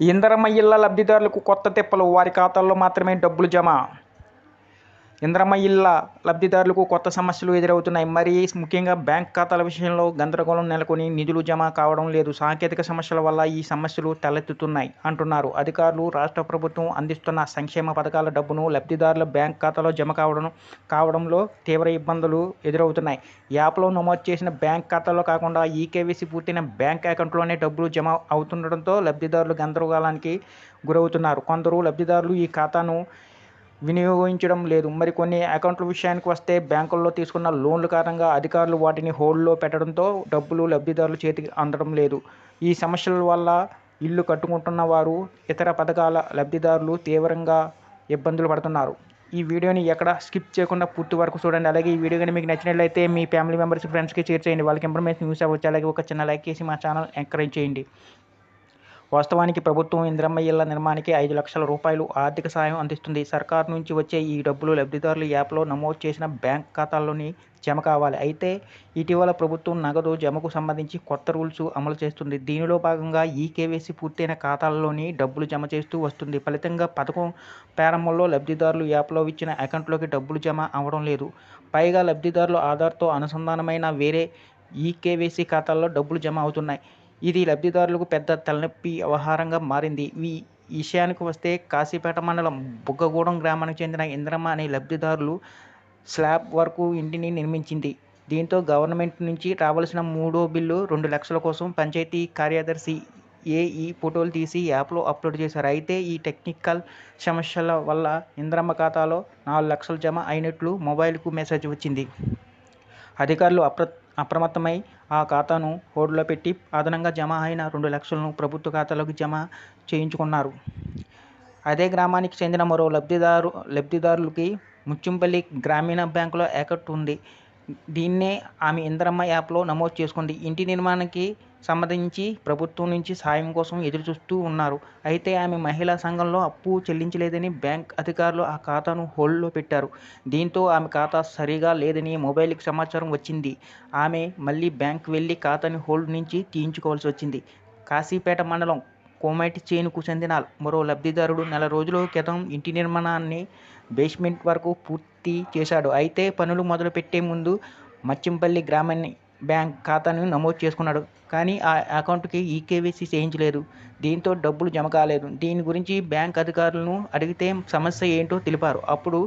ఇందరమ్మ ఇళ్ళ లబ్ధిదారులకు కొత్త తిప్పలు వారి ఖాతాల్లో మాత్రమే డబ్బులు జమ. ఇంద్రమ్మ లబ్ధిదారులకు కొత్త సమస్యలు ఎదురవుతున్నాయి. మరి ముఖ్యంగా బ్యాంక్ ఖాతాల విషయంలో గందరగోళం నెలకొని నిధులు జమ కావడం లేదు. సాంకేతిక సమస్యల వల్ల ఈ సమస్యలు తలెత్తుతున్నాయి అంటున్నారు. అధికారులు రాష్ట్ర ప్రభుత్వం అందిస్తున్న సంక్షేమ పథకాల డబ్బును లబ్ధిదారుల బ్యాంక్ ఖాతాలో జమ కావడం కావడంలో తీవ్ర ఇబ్బందులు ఎదురవుతున్నాయి. యాప్లో నమోదు చేసిన బ్యాంక్ ఖాతాలో కాకుండా ఈకేవీసీ పూర్తయిన బ్యాంక్ అకౌంట్లోనే డబ్బులు జమ అవుతుండటంతో లబ్ధిదారులు గందరగోళానికి గురవుతున్నారు. కొందరు లబ్ధిదారులు ఈ ఖాతాను వినియోగించడం లేదు. మరి కొన్ని అకౌంట్ల విషయానికి వస్తే బ్యాంకుల్లో తీసుకున్న లోన్ల కారణంగా అధికారులు వాటిని హోల్డ్లో పెట్టడంతో డబ్బులు లబ్ధిదారుల చేతికి అందడం లేదు. ఈ సమస్యల వల్ల ఇల్లు కట్టుకుంటున్న వారు ఇతర పథకాల లబ్ధిదారులు తీవ్రంగా ఇబ్బందులు పడుతున్నారు. ఈ వీడియోని ఎక్కడ స్కిప్ చేయకుండా పూర్తి వరకు చూడండి. అలాగే ఈ వీడియో కానీ మీకు నచ్చినట్లయితే మీ ఫ్యామిలీ మెంబర్స్ ఫ్రెండ్స్కి షేర్ చేయండి. వాళ్ళకి ఇన్ఫర్మేషన్ యూస్ అవ్వచ్చు అలాగే ఒక చిన్న లైక్ చేసి మా ఛానల్ ఎంకరేజ్ చేయండి. వాస్తవానికి ప్రభుత్వం ఇందిరమ్మ ఇళ్ళ నిర్మాణానికి ఐదు లక్షల రూపాయలు ఆర్థిక సాయం అందిస్తుంది. సర్కారు నుంచి వచ్చే ఈ డబ్బులు లబ్ధిదారుల యాప్లో నమోదు చేసిన బ్యాంక్ ఖాతాల్లోని జమ కావాలి. అయితే ఇటీవల ప్రభుత్వం నగదు జమకు సంబంధించి కొత్త రూల్స్ అమలు చేస్తుంది. దీనిలో భాగంగా ఈ కేవైసీ పూర్తయిన ఖాతాల్లోని డబ్బులు జమ చేస్తూ వస్తుంది. ఫలితంగా పథకం ప్రారంభంలో లబ్ధిదారులు యాప్లో ఇచ్చిన అకౌంట్లోకి డబ్బులు జమ అవ్వడం లేదు. పైగా లబ్ధిదారులు ఆధార్తో అనుసంధానమైన వేరే ఈ కేవైసీ ఖాతాల్లో డబ్బులు జమ అవుతున్నాయి. ఇది లబ్ధిదారులకు పెద్ద తలనొప్పి వ్యవహారంగా మారింది. ఈ విషయానికి వస్తే కాశీపేట మండలం బుగ్గగూడెం గ్రామానికి చెందిన ఇంద్రమ్మ అనే లబ్ధిదారులు స్లాబ్ వరకు ఇంటిని నిర్మించింది. దీంతో గవర్నమెంట్ నుంచి రావాల్సిన మూడో బిల్లు రెండు లక్షల కోసం పంచాయతీ కార్యదర్శి ఏ ఈ ఫోటోలు తీసి యాప్లో అప్లోడ్ చేశారు. అయితే ఈ టెక్నికల్ సమస్యల వల్ల ఇంద్రమ్మ ఖాతాలో నాలుగు లక్షలు జమ అయినట్లు మొబైల్కు మెసేజ్ వచ్చింది. అధికారులు అప్ర అప్రమత్తమై ఆ ఖాతాను హోల్డ్లో పెట్టి అదనంగా జమ అయిన రెండు లక్షలను ప్రభుత్వ ఖాతాలోకి జమ చేయించుకున్నారు. అదే గ్రామానికి చెందిన మరో లబ్ధిదారు లబ్ధిదారులకి ముచ్చింపల్లి గ్రామీణ బ్యాంకులో అకౌంట్ ఉంది. దీన్నే ఆమె ఇంద్రమ్మ యాప్లో నమోదు చేసుకుంది. ఇంటి నిర్మాణానికి సంబంధించి ప్రభుత్వం నుంచి సాయం కోసం ఎదురు చూస్తూ ఉన్నారు. అయితే ఆమె మహిళా సంఘంలో అప్పు చెల్లించలేదని బ్యాంక్ అధికారులు ఆ ఖాతాను హోల్డ్లో పెట్టారు. దీంతో ఆమె ఖాతా సరిగా లేదని మొబైల్కి సమాచారం వచ్చింది. ఆమె మళ్ళీ బ్యాంక్ వెళ్ళి ఖాతాని హోల్డ్ నుంచి తీయించుకోవాల్సి వచ్చింది. కాశీపేట మండలం కోమైటి చేనుకు చెందిన మరో లబ్ధిదారుడు నెల రోజుల క్రితం ఇంటి నిర్మాణాన్ని బేస్మెంట్ వరకు పూర్తి చేశాడు. అయితే పనులు మొదలుపెట్టే ముందు మచ్చింపల్లి గ్రామాన్ని బ్యాంక్ ఖాతాను నమోదు చేసుకున్నాడు. కానీ ఆ అకౌంట్కి ఈకేవైసీ చేయించలేదు. దీంతో డబ్బులు జమ కాలేదు. దీని గురించి బ్యాంక్ అధికారులను అడిగితే సమస్య ఏంటో తెలిపారు. అప్పుడు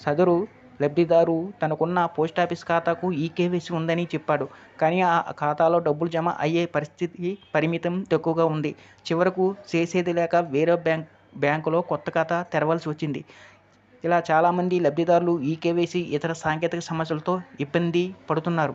సదరు లబ్ధిదారు తనకున్న పోస్ట్ ఆఫీస్ ఖాతాకు ఈకేవైసీ ఉందని చెప్పాడు. కానీ ఆ ఖాతాలో డబ్బులు జమ అయ్యే పరిస్థితి పరిమితం తక్కువగా ఉంది. చివరకు చేసేది లేక వేరే బ్యాంక్ బ్యాంకులో కొత్త ఖాతా తెరవాల్సి వచ్చింది. ఇలా చాలామంది లబ్ధిదారులు ఈకేవైసీ ఇతర సాంకేతిక సమస్యలతో ఇబ్బంది పడుతున్నారు.